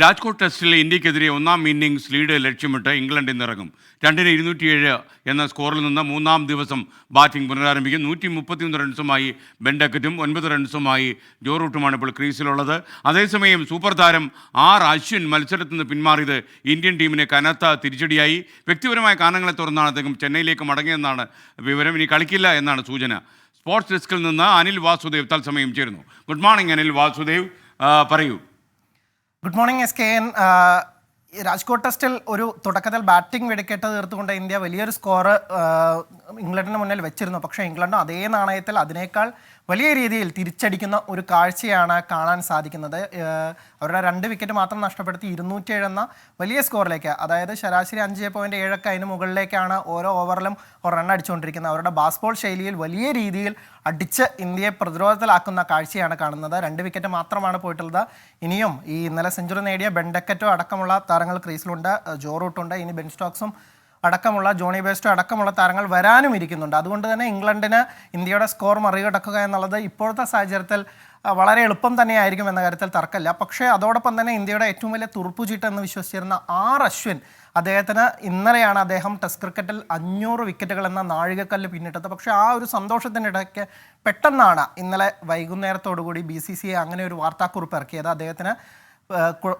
രാജ്കോട്ട് ടെസ്റ്റിൽ ഇന്ത്യക്കെതിരെ ഒന്നാം ഇന്നിംഗ്സ് ലീഡ് ലക്ഷ്യമിട്ട് ഇംഗ്ലണ്ട് ഇന്നിറങ്ങും. രണ്ടിന് ഇരുന്നൂറ്റിയേഴ് എന്ന സ്കോറിൽ നിന്ന് മൂന്നാം ദിവസം ബാറ്റിംഗ് പുനരാരംഭിക്കും. നൂറ്റി മുപ്പത്തിയൊന്ന് റൺസുമായി ബെൻഡക്കറ്റും ഒൻപത് റൺസുമായി ജോറൂട്ടുമാണ് ഇപ്പോൾ ക്രീസിലുള്ളത്. അതേസമയം സൂപ്പർ താരം ആർ അശ്വിൻ മത്സരത്തിൽ നിന്ന് പിന്മാറിയത് ഇന്ത്യൻ ടീമിന് കനത്ത തിരിച്ചടിയായി. വ്യക്തിപരമായ കാരണങ്ങളെ തുടർന്നാണ് അദ്ദേഹം ചെന്നൈയിലേക്ക് മടങ്ങിയെന്നാണ് വിവരം. ഇനി കളിക്കില്ല എന്നാണ് സൂചന. സ്പോർട്സ് ഡെസ്കിൽ നിന്ന് അനിൽ വാസുദേവ് തത്സമയം ചേരുന്നു. Good morning Anil Vasudev. പറയൂ. Good morning S K N Rajkot ടെസ്റ്റിൽ ഒരു തുടക്കത്തിൽ ബാറ്റിംഗ് വെടിക്കെട്ട് തീർത്തുകൊണ്ട് ഇന്ത്യ വലിയൊരു സ്കോർ ഇംഗ്ലണ്ടിന് മുന്നിൽ വെച്ചിരുന്നു. പക്ഷേ ഇംഗ്ലണ്ട് അതേ നാണയത്തിൽ അതിനേക്കാൾ വലിയ രീതിയിൽ തിരിച്ചടിക്കുന്ന ഒരു കാഴ്ചയാണ് കാണാൻ സാധിക്കുന്നത്. അവരുടെ രണ്ട് വിക്കറ്റ് മാത്രം നഷ്ടപ്പെടുത്തി ഇരുന്നൂറ്റിയേഴ് എന്ന വലിയ സ്കോറിലേക്ക് അതായത് ശരാശരി അഞ്ച് പോയിന്റ് ഏഴൊക്കെ അതിന് മുകളിലേക്കാണ് ഓരോ ഓവറിലും റൺ അടിച്ചുകൊണ്ടിരിക്കുന്നത്. അവരുടെ ബാസ്ബോൾ ശൈലിയിൽ വലിയ രീതിയിൽ അടിച്ച് ഇന്ത്യയെ പ്രതിരോധത്തിലാക്കുന്ന കാഴ്ചയാണ് കാണുന്നത്. രണ്ട് വിക്കറ്റ് മാത്രമാണ് പോയിട്ടുള്ളത്. ഇനിയും ഈ ഇന്നലെ സെഞ്ചുറി നേടിയ ബെൻഡക്കറ്റോ അടക്കമുള്ള താരങ്ങൾ ക്രീസിലുണ്ട് ജോ റൂട്ടുണ്ട് ഇനി ബെൻ സ്റ്റോക്സും അടക്കമുള്ള ജോണി ബേസ്റ്റോ അടക്കമുള്ള താരങ്ങൾ വരാനും ഇരിക്കുന്നുണ്ട്. അതുകൊണ്ട് തന്നെ ഇംഗ്ലണ്ടിന് ഇന്ത്യയുടെ സ്കോർ മറികടക്കുക എന്നുള്ളത് ഇപ്പോഴത്തെ സാഹചര്യത്തിൽ വളരെ എളുപ്പം തന്നെയായിരിക്കും എന്ന കാര്യത്തിൽ തർക്കമില്ല. പക്ഷേ അതോടൊപ്പം തന്നെ ഇന്ത്യയുടെ ഏറ്റവും വലിയ തുറുപ്പുചീട്ട് എന്ന് വിശ്വസിച്ചിരുന്ന ആർ അശ്വിൻ അദ്ദേഹത്തിന് ഇന്നലെയാണ് അദ്ദേഹം ടെസ്റ്റ് ക്രിക്കറ്റിൽ അഞ്ഞൂറ് വിക്കറ്റുകൾ എന്ന നാഴികക്കല്ല് പിന്നിട്ടത്. പക്ഷേ ആ ഒരു സന്തോഷത്തിനിടയ്ക്ക് പെട്ടെന്നാണ് ഇന്നലെ വൈകുന്നേരത്തോടുകൂടി ബി സി സി അങ്ങനെ ഒരു വാർത്താക്കുറിപ്പ് ഇറക്കിയത്. അദ്ദേഹത്തിന്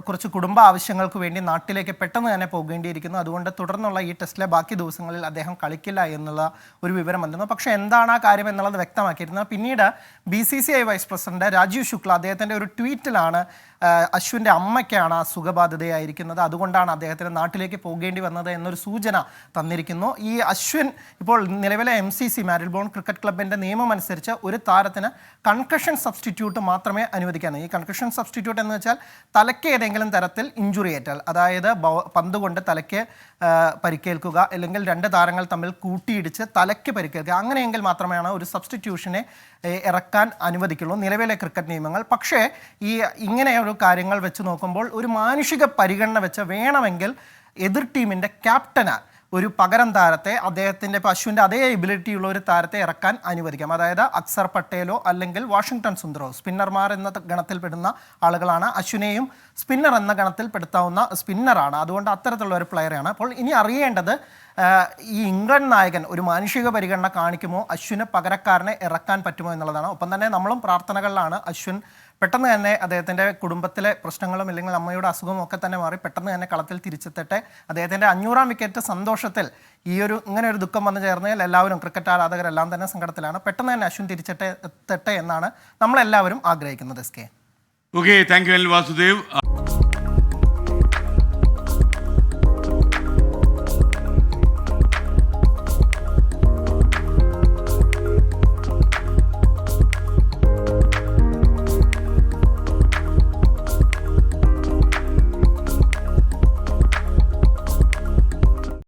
കുറച്ച് കുടുംബ ആവശ്യങ്ങൾക്ക് വേണ്ടി നാട്ടിലേക്ക് പെട്ടെന്ന് തന്നെ പോകേണ്ടിയിരിക്കുന്നു. അതുകൊണ്ട് തുടർന്നുള്ള ഈ ടെസ്റ്റിലെ ബാക്കി ദിവസങ്ങളിൽ അദ്ദേഹം കളിക്കില്ല എന്നുള്ള ഒരു വിവരം വന്നിരുന്നു. പക്ഷേ എന്താണ് ആ കാര്യം എന്നുള്ളത് വ്യക്തമാക്കിയിരുന്നത് പിന്നീട് B C C I vice president Rajiv Shukla അദ്ദേഹത്തിന്റെ ഒരു ട്വീറ്റിലാണ് അശ്വിന്റെ അമ്മയ്ക്കാണ് ആ സുഖബാധിതയായിരിക്കുന്നത്. അതുകൊണ്ടാണ് അദ്ദേഹത്തിന് നാട്ടിലേക്ക് പോകേണ്ടി വന്നത് എന്നൊരു സൂചന തന്നിരിക്കുന്നു. ഈ അശ്വിൻ ഇപ്പോൾ നിലവിലെ M C C Marylebone cricket ക്ലബിന്റെ നിയമം അനുസരിച്ച് ഒരു താരത്തിന് കൺകഷൻ സബ്സ്റ്റിറ്റ്യൂട്ട് മാത്രമേ അനുവദിക്കാനൂ ഈ കൺകഷൻ സബ്സ്റ്റിറ്റ്യൂട്ട് എന്ന് വെച്ചാൽ തലയ്ക്ക് ഏതെങ്കിലും തരത്തിൽ ഇഞ്ചുറി ഏറ്റാൽ അതായത് പന്ത് കൊണ്ട് തലയ്ക്ക് പരിക്കേൽക്കുക അല്ലെങ്കിൽ രണ്ട് താരങ്ങൾ തമ്മിൽ കൂട്ടിയിടിച്ച് തലയ്ക്ക് പരിക്കേൽക്കുക അങ്ങനെയെങ്കിൽ മാത്രമാണ് ഒരു സബ്സ്റ്റിറ്റ്യൂഷനെ ഇറക്കാൻ അനുവദിക്കുള്ളൂ. നിലവിലെ ക്രിക്കറ്റ് നിയമങ്ങൾ. പക്ഷേ ഈ ഇങ്ങനെ ഒരു കാര്യങ്ങൾ വെച്ച് നോക്കുമ്പോൾ ഒരു മാനുഷിക പരിഗണന വെച്ച് വേണമെങ്കിൽ എതിർ ടീമിന്റെ ക്യാപ്റ്റനാ ഒരു പകരം താരത്തെ അദ്ദേഹത്തിന്റെ പശുവിന്റെ അതേ എബിലിറ്റി ഉള്ള ഒരു താരത്തെ ഇറക്കാൻ അനുവദിക്കാം. അതായത് അക്സർ പട്ടേലോ അല്ലെങ്കിൽ വാഷിങ്ടൺ സുന്ദറോ. സ്പിന്നർമാർ എന്ന ഗണത്തിൽപ്പെടുന്ന ആളുകളാണ്. അശ്വിനെയും സ്പിന്നർ എന്ന ഗണത്തിൽപ്പെടുത്താവുന്ന സ്പിന്നറാണ് അതുകൊണ്ട് അത്തരത്തിലുള്ള ഒരു പ്ലെയറാണ് അപ്പോൾ ഇനി അറിയേണ്ടത് ഈ ഇംഗ്ലണ്ട് നായകൻ ഒരു മാനുഷിക പരിഗണന കാണിക്കുമോ? അശ്വിന് പകരക്കാരനെ ഇറക്കാൻ പറ്റുമോ എന്നുള്ളതാണ്. ഒപ്പം തന്നെ നമ്മളും പ്രാർത്ഥനകളിലാണ് അശ്വിൻ പെട്ടെന്ന് തന്നെ അദ്ദേഹത്തിന്റെ കുടുംബത്തിലെ പ്രശ്നങ്ങളും അല്ലെങ്കിൽ അമ്മയുടെ അസുഖവും ഒക്കെ തന്നെ മാറി പെട്ടെന്ന് തന്നെ കളത്തിൽ തിരിച്ചെത്തട്ടെ. അദ്ദേഹത്തിന്റെ അഞ്ഞൂറാം വിക്കറ്റ് സന്തോഷത്തിൽ ഈ ഒരു ഇങ്ങനെ ഒരു ദുഃഖം വന്നു ചേർന്നതിൽ എല്ലാവരും ക്രിക്കറ്റ് ആരാധകരെല്ലാം തന്നെ സങ്കടത്തിലാണ്. പെട്ടെന്ന് തന്നെ അശ്വിൻ തിരിച്ചെട്ടെ എത്തട്ടെ എന്നാണ് നമ്മളെല്ലാവരും ആഗ്രഹിക്കുന്നത് S K okay thank you Vasudev